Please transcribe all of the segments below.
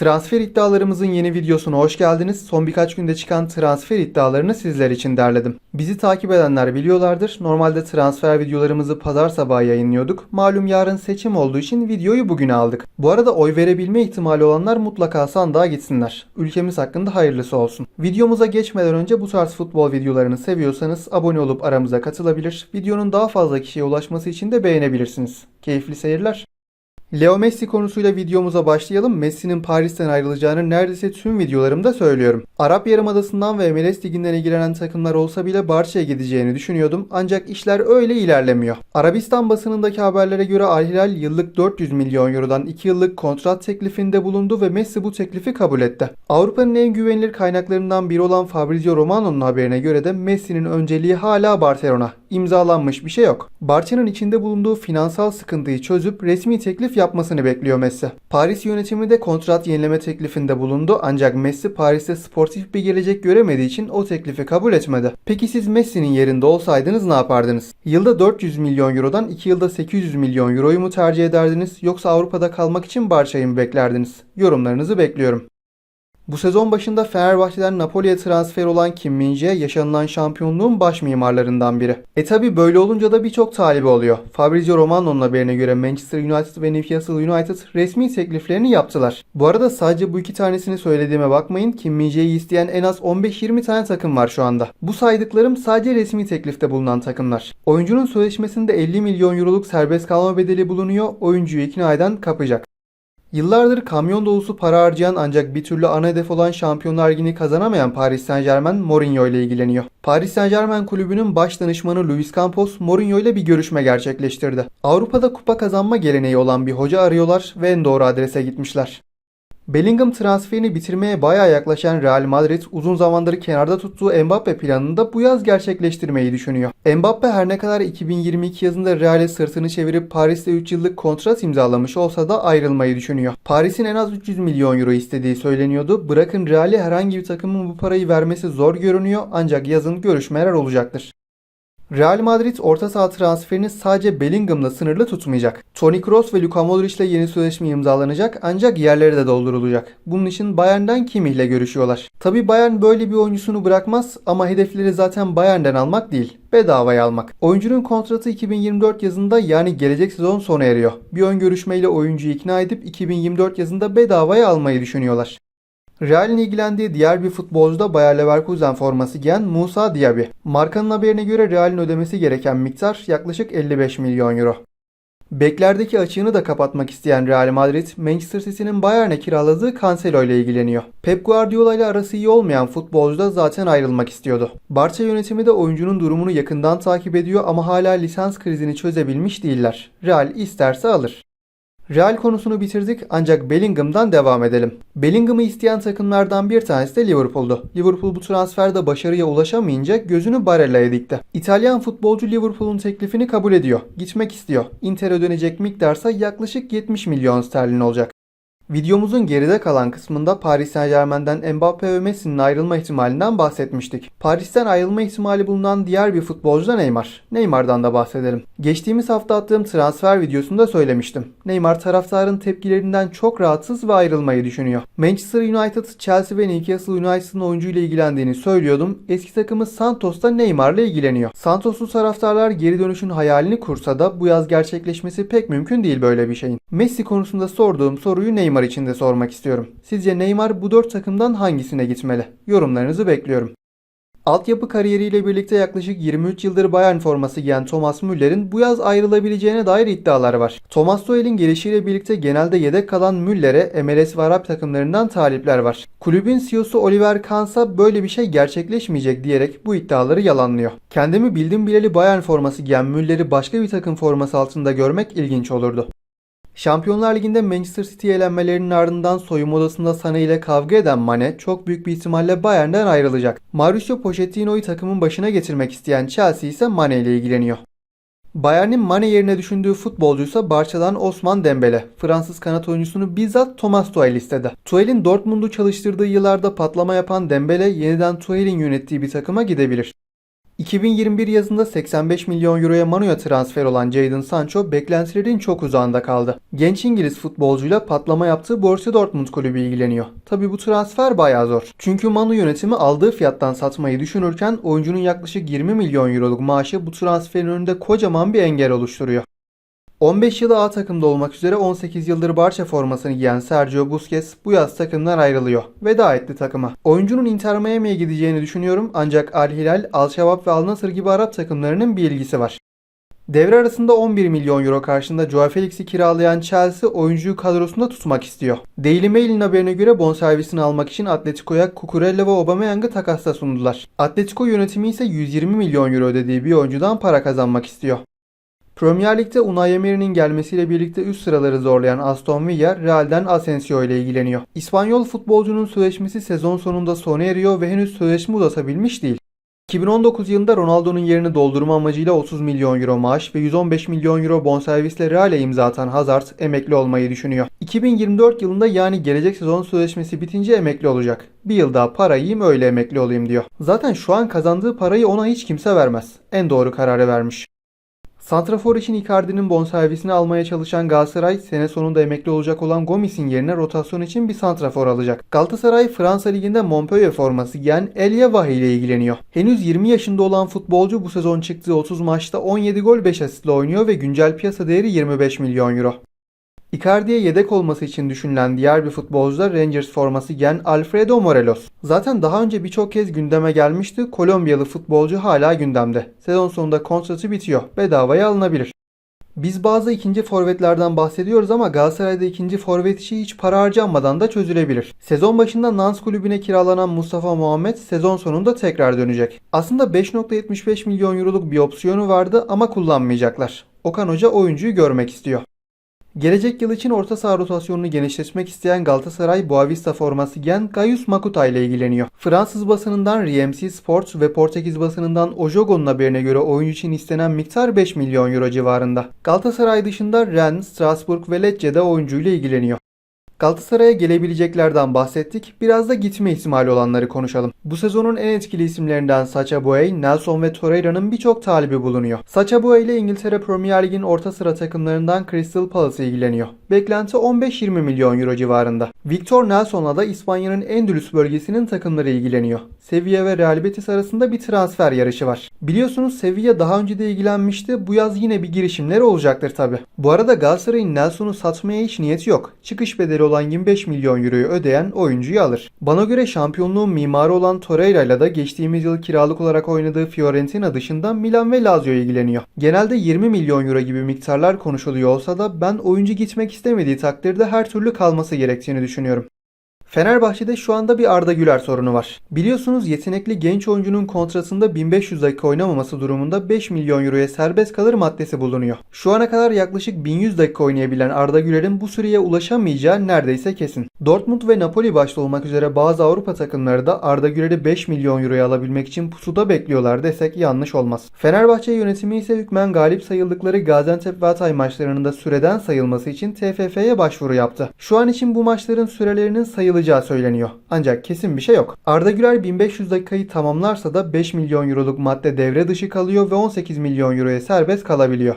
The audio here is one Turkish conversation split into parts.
Transfer iddialarımızın yeni videosuna hoş geldiniz. Son birkaç günde çıkan transfer iddialarını sizler için derledim. Bizi takip edenler biliyorlardır. Normalde transfer videolarımızı pazar sabahı yayınlıyorduk. Malum yarın seçim olduğu için videoyu bugüne aldık. Bu arada oy verebilme ihtimali olanlar mutlaka sandığa gitsinler. Ülkemiz hakkında hayırlısı olsun. Videomuza geçmeden önce bu tarz futbol videolarını seviyorsanız abone olup aramıza katılabilir. Videonun daha fazla kişiye ulaşması için de beğenebilirsiniz. Keyifli seyirler. Leo Messi konusuyla videomuza başlayalım. Messi'nin Paris'ten ayrılacağını neredeyse tüm videolarımda söylüyorum. Arap Yarımadası'ndan ve MLS liginden ilgilenen takımlar olsa bile Barça'ya gideceğini düşünüyordum ancak işler öyle ilerlemiyor. Arabistan basınındaki haberlere göre Al Hilal yıllık 400 milyon eurodan 2 yıllık kontrat teklifinde bulundu ve Messi bu teklifi kabul etti. Avrupa'nın en güvenilir kaynaklarından biri olan Fabrizio Romano'nun haberine göre de Messi'nin önceliği hala Barcelona. İmzalanmış bir şey yok. Barça'nın içinde bulunduğu finansal sıkıntıyı çözüp resmi teklif yapmasını bekliyor Messi. Paris yönetimi de kontrat yenileme teklifinde bulundu ancak Messi Paris'te sportif bir gelecek göremediği için o teklifi kabul etmedi. Peki siz Messi'nin yerinde olsaydınız ne yapardınız? Yılda 400 milyon eurodan 2 yılda 800 milyon euroyu mu tercih ederdiniz yoksa Avrupa'da kalmak için Barça'yı mı beklerdiniz? Yorumlarınızı bekliyorum. Bu sezon başında Fenerbahçe'den Napoli'ye transfer olan Kim Min-jae yaşanılan şampiyonluğun baş mimarlarından biri. E tabi böyle olunca da birçok talibi oluyor. Fabrizio Romano'nun haberine göre Manchester United ve Newcastle United resmi tekliflerini yaptılar. Bu arada sadece bu iki tanesini söylediğime bakmayın. Kim Min-jae'yi isteyen en az 15-20 tane takım var şu anda. Bu saydıklarım sadece resmi teklifte bulunan takımlar. Oyuncunun sözleşmesinde 50 milyon euroluk serbest kalma bedeli bulunuyor. Oyuncuyu ikna eden kapacak. Yıllardır kamyon dolusu para harcayan ancak bir türlü ana hedef olan Şampiyonlar Ligi'ni kazanamayan Paris Saint Germain Mourinho ile ilgileniyor. Paris Saint Germain kulübünün baş danışmanı Luis Campos Mourinho ile bir görüşme gerçekleştirdi. Avrupa'da kupa kazanma geleneği olan bir hoca arıyorlar ve en doğru adrese gitmişler. Bellingham transferini bitirmeye bayağı yaklaşan Real Madrid uzun zamandır kenarda tuttuğu Mbappe planını da bu yaz gerçekleştirmeyi düşünüyor. Mbappe her ne kadar 2022 yazında Real'e sırtını çevirip Paris'te 3 yıllık kontrat imzalamış olsa da ayrılmayı düşünüyor. Paris'in en az 300 milyon euro istediği söyleniyordu. Bırakın Real'e herhangi bir takımın bu parayı vermesi zor görünüyor ancak yazın görüşmeler olacaktır. Real Madrid orta saha transferini sadece Bellingham'la sınırlı tutmayacak. Toni Kroos ve Luka Modric ile yeni sözleşme imzalanacak ancak yerleri de doldurulacak. Bunun için Bayern'den Kimmich ile görüşüyorlar. Tabi Bayern böyle bir oyuncusunu bırakmaz ama hedefleri zaten Bayern'den almak değil, bedavaya almak. Oyuncunun kontratı 2024 yazında yani gelecek sezon sona eriyor. Bir ön görüşmeyle oyuncuyu ikna edip 2024 yazında bedavaya almayı düşünüyorlar. Real'in ilgilendiği diğer bir futbolcu da Bayer Leverkusen forması giyen Musa Diaby. Markanın haberine göre Real'in ödemesi gereken miktar yaklaşık 55 milyon euro. Beklerdeki açığını da kapatmak isteyen Real Madrid, Manchester City'nin Bayern'e kiraladığı Cancelo ile ilgileniyor. Pep Guardiola ile arası iyi olmayan futbolcu da zaten ayrılmak istiyordu. Barça yönetimi de oyuncunun durumunu yakından takip ediyor ama hala lisans krizini çözebilmiş değiller. Real isterse alır. Real konusunu bitirdik ancak Bellingham'dan devam edelim. Bellingham'ı isteyen takımlardan bir tanesi de Liverpool'du. Liverpool bu transferde başarıya ulaşamayınca gözünü Barella'ya dikti. İtalyan futbolcu Liverpool'un teklifini kabul ediyor. Gitmek istiyor. Inter'e ödenecek miktarsa yaklaşık 70 milyon sterlin olacak. Videomuzun geride kalan kısmında Paris Saint Germain'den Mbappe ve Messi'nin ayrılma ihtimalinden bahsetmiştik. Paris'ten ayrılma ihtimali bulunan diğer bir futbolcu da Neymar. Neymar'dan da bahsedelim. Geçtiğimiz hafta attığım transfer videosunda söylemiştim. Neymar taraftarın tepkilerinden çok rahatsız ve ayrılmayı düşünüyor. Manchester United, Chelsea ve Newcastle United'ın oyuncuyla ilgilendiğini söylüyordum. Eski takımı Santos da Neymar'la ilgileniyor. Santoslu taraftarlar geri dönüşün hayalini kursa da bu yaz gerçekleşmesi pek mümkün değil böyle bir şeyin. Messi konusunda sorduğum soruyu Neymar için de sormak istiyorum. Sizce Neymar bu dört takımdan hangisine gitmeli? Yorumlarınızı bekliyorum. Altyapı kariyeriyle birlikte yaklaşık 23 yıldır Bayern forması giyen Thomas Müller'in bu yaz ayrılabileceğine dair iddialar var. Thomas Tuchel'in gelişiyle birlikte genelde yedek kalan Müller'e MLS ve Arap takımlarından talipler var. Kulübün CEO'su Oliver Kahnsa böyle bir şey gerçekleşmeyecek diyerek bu iddiaları yalanlıyor. Kendimi bildim bileli Bayern forması giyen Müller'i başka bir takım forması altında görmek ilginç olurdu. Şampiyonlar Ligi'nde Manchester City elenmelerinin ardından soyunma odasında Sané ile kavga eden Mane çok büyük bir ihtimalle Bayern'den ayrılacak. Mauricio Pochettino'yu takımın başına getirmek isteyen Chelsea ise Mane ile ilgileniyor. Bayern'in Mane yerine düşündüğü futbolcuysa Barça'dan Osman Dembele. Fransız kanat oyuncusunu bizzat Thomas Tuchel istedi. Tuchel'in Dortmund'u çalıştırdığı yıllarda patlama yapan Dembele yeniden Tuchel'in yönettiği bir takıma gidebilir. 2021 yazında 85 milyon euroya Manu'ya transfer olan Jadon Sancho beklentilerin çok uzağında kaldı. Genç İngiliz futbolcuyla patlama yaptığı Borussia Dortmund kulübü ilgileniyor. Tabi bu transfer bayağı zor. Çünkü Manu yönetimi aldığı fiyattan satmayı düşünürken oyuncunun yaklaşık 20 milyon euroluk maaşı bu transferin önünde kocaman bir engel oluşturuyor. 15 yılı A takımda olmak üzere 18 yıldır Barça formasını giyen Sergio Busquets bu yaz takımdan ayrılıyor. Veda etti takıma. Oyuncunun Inter Miami'ye gideceğini düşünüyorum ancak Al Hilal, Al Şabab ve Al Nassr gibi Arap takımlarının bir ilgisi var. Devre arasında 11 milyon euro karşılığında Joao Felix'i kiralayan Chelsea oyuncuyu kadrosunda tutmak istiyor. Daily Mail'in haberine göre bonservisini almak için Atletico'ya Cucurella ve Aubameyang'ı takasta sundular. Atletico yönetimi ise 120 milyon euro ödediği bir oyuncudan para kazanmak istiyor. Premier Lig'de Unai Emery'nin gelmesiyle birlikte üst sıraları zorlayan Aston Villa, Real'den Asensio ile ilgileniyor. İspanyol futbolcunun sözleşmesi sezon sonunda sona eriyor ve henüz sözleşme uzatabilmiş değil. 2019 yılında Ronaldo'nun yerini doldurma amacıyla 30 milyon euro maaş ve 115 milyon euro bonservisle Real'e imza atan Hazard emekli olmayı düşünüyor. 2024 yılında yani gelecek sezon sözleşmesi bitince emekli olacak. Bir yıl daha para yiyeyim öyle emekli olayım diyor. Zaten şu an kazandığı parayı ona hiç kimse vermez. En doğru kararı vermiş. Santrafor için Icardi'nin bonservisini almaya çalışan Galatasaray sene sonunda emekli olacak olan Gomis'in yerine rotasyon için bir santrafor alacak. Galatasaray Fransa Ligi'nde Montpellier forması giyen Elia Vahi ile ilgileniyor. Henüz 20 yaşında olan futbolcu bu sezon çıktığı 30 maçta 17 gol 5 asistle oynuyor ve güncel piyasa değeri 25 milyon euro. Icardi'ye yedek olması için düşünülen diğer bir futbolcu da Rangers forması giyen Alfredo Morelos. Zaten daha önce birçok kez gündeme gelmişti. Kolombiyalı futbolcu hala gündemde. Sezon sonunda kontratı bitiyor. Bedavaya alınabilir. Biz bazı ikinci forvetlerden bahsediyoruz ama Galatasaray'da ikinci forvet işi hiç para harcanmadan da çözülebilir. Sezon başında Nans kulübüne kiralanan Mustafa Muhammed sezon sonunda tekrar dönecek. Aslında 5.75 milyon euroluk bir opsiyonu vardı ama kullanmayacaklar. Okan Hoca oyuncuyu görmek istiyor. Gelecek yıl için orta saha rotasyonunu genişletmek isteyen Galatasaray Boavista forması giyen Gaius Makuta ile ilgileniyor. Fransız basınından RMC Sports ve Portekiz basınından Ojogo'nun haberine göre oyuncu için istenen miktar 5 milyon euro civarında. Galatasaray dışında Rennes, Strasbourg ve Lecce'de oyuncuyla ilgileniyor. Galatasaray'a gelebileceklerden bahsettik. Biraz da gitme ihtimali olanları konuşalım. Bu sezonun en etkili isimlerinden Sacha Boey, Nelson ve Torreira'nın birçok talibi bulunuyor. Sacha Boey ile İngiltere Premier Lig'in orta sıra takımlarından Crystal Palace ilgileniyor. Beklenti 15-20 milyon euro civarında. Victor Nelson'la da İspanya'nın Endülüs bölgesinin takımları ilgileniyor. Sevilla ve Real Betis arasında bir transfer yarışı var. Biliyorsunuz Sevilla daha önce de ilgilenmişti. Bu yaz yine bir girişimleri olacaktır tabi. Bu arada Galatasaray'ın Nelson'u satmaya hiç niyeti yok. Çıkış bedeli olan 25 milyon euroyu ödeyen oyuncuyu alır. Bana göre şampiyonluğun mimarı olan Torreira ile de geçtiğimiz yıl kiralık olarak oynadığı Fiorentina dışında Milan ve Lazio ilgileniyor. Genelde 20 milyon euro gibi miktarlar konuşuluyor olsa da ben oyuncu gitmek istemediği takdirde her türlü kalması gerektiğini düşünüyorum. Fenerbahçe'de şu anda bir Arda Güler sorunu var. Biliyorsunuz yetenekli genç oyuncunun kontratında 1500 dakika oynamaması durumunda 5 milyon euroya serbest kalır maddesi bulunuyor. Şu ana kadar yaklaşık 1100 dakika oynayabilen Arda Güler'in bu süreye ulaşamayacağı neredeyse kesin. Dortmund ve Napoli başta olmak üzere bazı Avrupa takımları da Arda Güler'i 5 milyon euroya alabilmek için pusuda bekliyorlar desek yanlış olmaz. Fenerbahçe yönetimi ise hükmen galip sayıldıkları Gaziantep ve Hatay maçlarının da süreden sayılması için TFF'ye başvuru yaptı. Şu an için bu maçların sürelerinin sayılacağı söyleniyor. Ancak kesin bir şey yok. Arda Güler 1500 dakikayı tamamlarsa da 5 milyon euroluk madde devre dışı kalıyor ve 18 milyon euroya serbest kalabiliyor.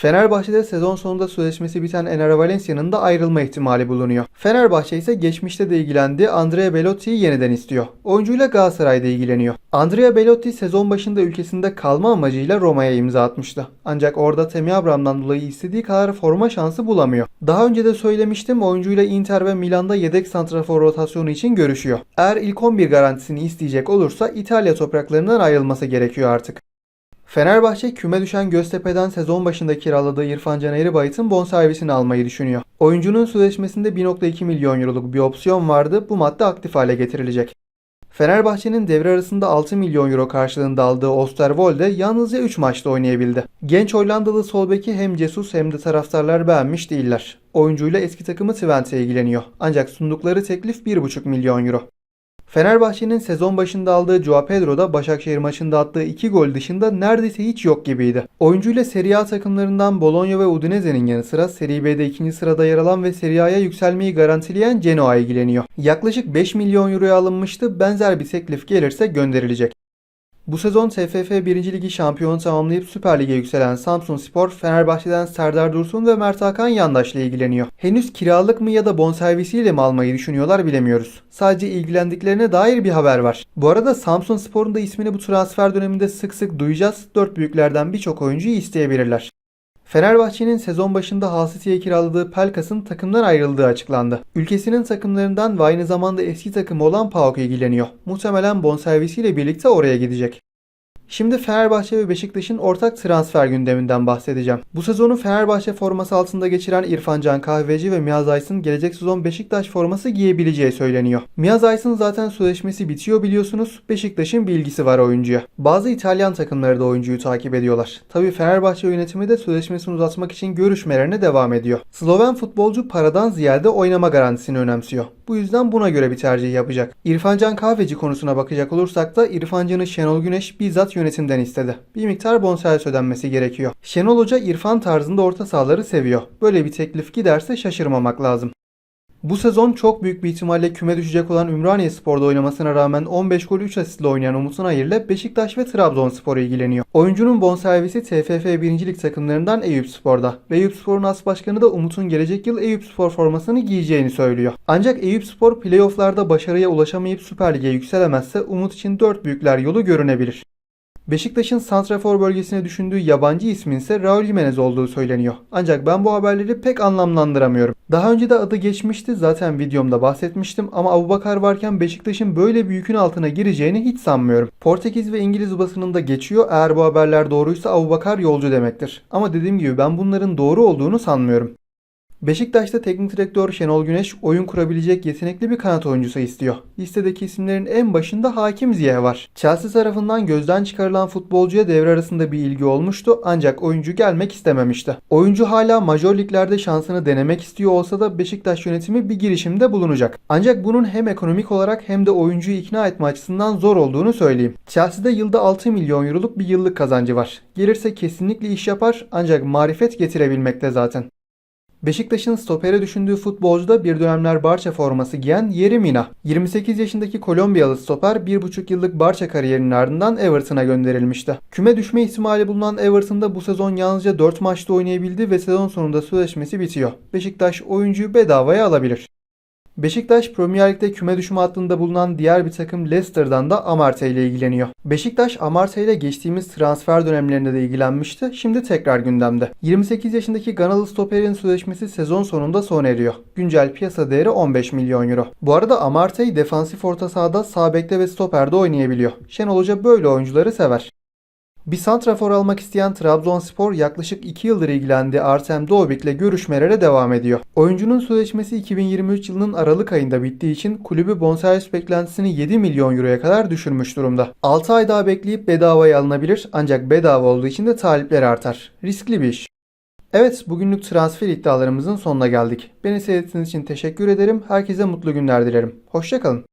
Fenerbahçe'de sezon sonunda sözleşmesi biten Ener Valencia'nın da ayrılma ihtimali bulunuyor. Fenerbahçe ise geçmişte de ilgilendi Andrea Belotti'yi yeniden istiyor. Oyuncuyla Galatasaray'da ilgileniyor. Andrea Belotti sezon başında ülkesinde kalma amacıyla Roma'ya imza atmıştı. Ancak orada Temi Abraham'dan dolayı istediği kadar forma şansı bulamıyor. Daha önce de söylemiştim oyuncuyla Inter ve Milan'da yedek santrafor rotasyonu için görüşüyor. Eğer ilk 11 garantisini isteyecek olursa İtalya topraklarından ayrılması gerekiyor artık. Fenerbahçe küme düşen Göztepe'den sezon başında kiraladığı İrfan Can Eğribayit'in bonservisini almayı düşünüyor. Oyuncunun sözleşmesinde 1.2 milyon euroluk bir opsiyon vardı. Bu madde aktif hale getirilecek. Fenerbahçe'nin devre arasında 6 milyon euro karşılığında aldığı Osterwolde yalnızca 3 maçta oynayabildi. Genç Hollandalı sol beki hem Jesus hem de taraftarlar beğenmiş değiller. Oyuncuyla eski takımı Twente ilgileniyor. Ancak sundukları teklif 1,5 milyon euro. Fenerbahçe'nin sezon başında aldığı Joao Pedro da Başakşehir maçında attığı 2 gol dışında neredeyse hiç yok gibiydi. Oyuncuyla Serie A takımlarından Bologna ve Udinese'nin yanı sıra Serie B'de ikinci sırada yer alan ve Serie A'ya yükselmeyi garantileyen Genoa ilgileniyor. Yaklaşık 5 milyon euroya alınmıştı. Benzer bir teklif gelirse gönderilecek. Bu sezon TFF 1. Ligi şampiyonu tamamlayıp Süper Lig'e yükselen Samsun Spor, Fenerbahçe'den Serdar Dursun ve Mert Hakan Yandaş'la ilgileniyor. Henüz kiralık mı ya da bonservisiyle mi almayı düşünüyorlar bilemiyoruz. Sadece ilgilendiklerine dair bir haber var. Bu arada Samsun Spor'un da ismini bu transfer döneminde sık sık duyacağız. Dört büyüklerden birçok oyuncuyu isteyebilirler. Fenerbahçe'nin sezon başında Hull City'ye kiraladığı Pelkas'ın takımdan ayrıldığı açıklandı. Ülkesinin takımlarından ve aynı zamanda eski takımı olan PAOK ilgileniyor. Muhtemelen bonservisiyle birlikte oraya gidecek. Şimdi Fenerbahçe ve Beşiktaş'ın ortak transfer gündeminden bahsedeceğim. Bu sezonu Fenerbahçe forması altında geçiren İrfan Can Kahveci ve Miyaz Aysın gelecek sezon Beşiktaş forması giyebileceği söyleniyor. Miyaz Aysın zaten sözleşmesi bitiyor biliyorsunuz. Beşiktaş'ın bilgisi var oyuncuya. Bazı İtalyan takımları da oyuncuyu takip ediyorlar. Tabii Fenerbahçe yönetimi de sözleşmesini uzatmak için görüşmelerine devam ediyor. Sloven futbolcu paradan ziyade oynama garantisini önemsiyor. Bu yüzden buna göre bir tercih yapacak. İrfan Can Kahveci konusuna bakacak olursak da İrfan Can'ı Şenol Güneş bizzat yönetimden istedi. Bir miktar bonservis ödenmesi gerekiyor. Şenol Hoca İrfan tarzında orta sahaları seviyor. Böyle bir teklif giderse şaşırmamak lazım. Bu sezon çok büyük bir ihtimalle küme düşecek olan Ümraniye Spor'da oynamasına rağmen 15 gol 3 asistle oynayan Umut Nayır Beşiktaş ve Trabzonspor ilgileniyor. Oyuncunun bonservisi TFF 1. Lig takımlarından Eyüp Spor'da. Ve Eyüp Spor'un as başkanı da Umut'un gelecek yıl Eyüp Spor formasını giyeceğini söylüyor. Ancak Eyüp Spor playofflarda başarıya ulaşamayıp Süper Lig'e yükselemezse Umut için 4 büyükler yolu görünebilir. Beşiktaş'ın santrafor bölgesine düşündüğü yabancı ismin ise Raul Jimenez olduğu söyleniyor. Ancak ben bu haberleri pek anlamlandıramıyorum. Daha önce de adı geçmişti zaten videomda bahsetmiştim ama Abubakar varken Beşiktaş'ın böyle bir yükün altına gireceğini hiç sanmıyorum. Portekiz ve İngiliz basınında geçiyor eğer bu haberler doğruysa Abubakar yolcu demektir. Ama dediğim gibi ben bunların doğru olduğunu sanmıyorum. Beşiktaş'ta teknik direktör Şenol Güneş oyun kurabilecek yetenekli bir kanat oyuncusu istiyor. Listedeki isimlerin en başında Hakim Ziyeh var. Chelsea tarafından gözden çıkarılan futbolcuya devre arasında bir ilgi olmuştu ancak oyuncu gelmek istememişti. Oyuncu hala major liglerde şansını denemek istiyor olsa da Beşiktaş yönetimi bir girişimde bulunacak. Ancak bunun hem ekonomik olarak hem de oyuncuyu ikna etme açısından zor olduğunu söyleyeyim. Chelsea'de yılda 6 milyon euroluk bir yıllık kazancı var. Gelirse kesinlikle iş yapar ancak marifet getirebilmekte zaten. Beşiktaş'ın stopere düşündüğü futbolcu da bir dönemler Barça forması giyen Yeri Mina. 28 yaşındaki Kolombiyalı stoper 1,5 yıllık Barça kariyerinin ardından Everton'a gönderilmişti. Küme düşme ihtimali bulunan Everton'da bu sezon yalnızca 4 maçta oynayabildi ve sezon sonunda sözleşmesi bitiyor. Beşiktaş oyuncuyu bedavaya alabilir. Beşiktaş Premier Lig'de küme düşme hattında bulunan diğer bir takım Leicester'dan da Amartey ile ilgileniyor. Beşiktaş Amartey ile geçtiğimiz transfer dönemlerinde de ilgilenmişti. Şimdi tekrar gündemde. 28 yaşındaki Ganalı stoperin sözleşmesi sezon sonunda sona eriyor. Güncel piyasa değeri 15 milyon euro. Bu arada Amartey defansif orta sahada sağ bekte ve stoperde oynayabiliyor. Şenol Hoca böyle oyuncuları sever. Bir santrafor almak isteyen Trabzonspor yaklaşık 2 yıldır ilgilendiği Artem Doğbik'le görüşmelere devam ediyor. Oyuncunun sözleşmesi 2023 yılının Aralık ayında bittiği için kulübü bonservis beklentisini 7 milyon euroya kadar düşürmüş durumda. 6 ay daha bekleyip bedavaya alınabilir ancak bedava olduğu için de talipler artar. Riskli bir iş. Evet bugünlük transfer iddialarımızın sonuna geldik. Beni seyrettiğiniz için teşekkür ederim. Herkese mutlu günler dilerim. Hoşçakalın.